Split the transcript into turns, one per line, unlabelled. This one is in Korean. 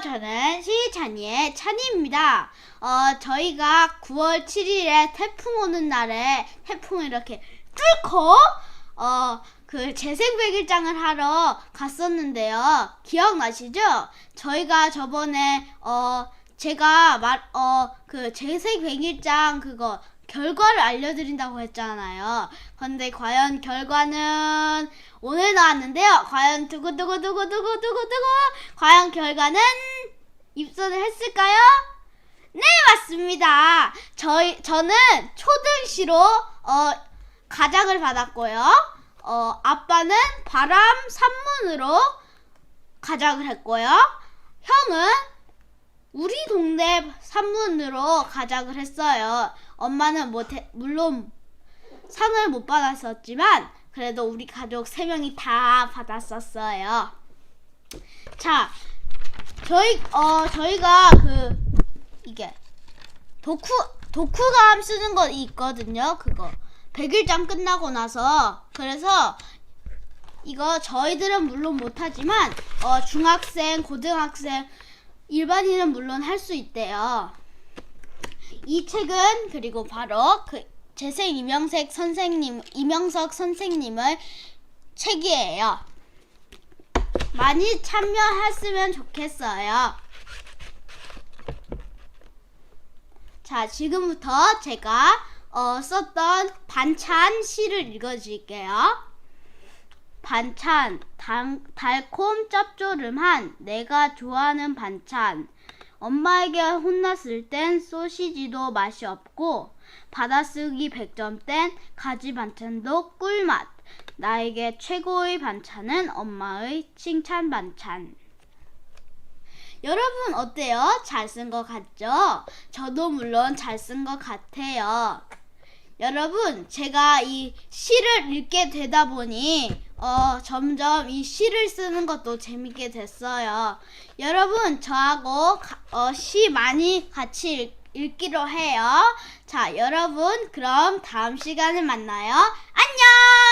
저는 시찬이의 찬이입니다. 어, 저희가 9월 7일에 태풍 오는 날에 태풍을 이렇게 뚫고, 어, 그 재생백일장을 하러 갔었는데요. 기억나시죠? 저희가 저번에, 어, 제가 말, 어, 그 재생백일장 그거 결과를 알려드린다고 했잖아요. 근데 과연 결과는 오늘 나왔는데요. 과연 두구두구두구두구두구두구 과연 결과는 입선을 했을까요? 네, 맞습니다. 저희 저는 초등시로 어 가장을 받았고요. 어 아빠는 바람 산문으로 가장을 했고요. 형은 우리 동네 산문으로 가장을 했어요. 엄마는 못 해, 물론 상을 못 받았었지만 그래도 우리 가족 세 명이 다 받았었어요. 자, 저희 어 저희가 그 이게 도쿠 도쿠감 쓰는 거 있거든요. 그거 백일장 끝나고 나서 그래서 이거 저희들은 물론 못하지만 어 중학생, 고등학생, 일반인은 물론 할 수 있대요. 이 책은 그리고 바로 그 재생 이명석 선생님 이명석 선생님의 책이에요. 많이 참여했으면 좋겠어요. 자, 지금부터 제가 어, 썼던 반찬 시를 읽어줄게요. 반찬, 달, 달콤 짭조름한 내가 좋아하는 반찬. 엄마에게 혼났을 땐 소시지도 맛이 없고 받아쓰기 100점 땐 가지 반찬도 꿀맛. 나에게 최고의 반찬은 엄마의 칭찬 반찬. 여러분 어때요? 잘 쓴 것 같죠? 저도 물론 잘 쓴 것 같아요. 여러분, 제가 이 시를 읽게 되다 보니 어, 점점 이 시를 쓰는 것도 재밌게 됐어요. 여러분, 저하고 가- 어, 시 많이 같이 읽, 읽기로 해요. 자, 여러분, 그럼 다음 시간에 만나요. 안녕!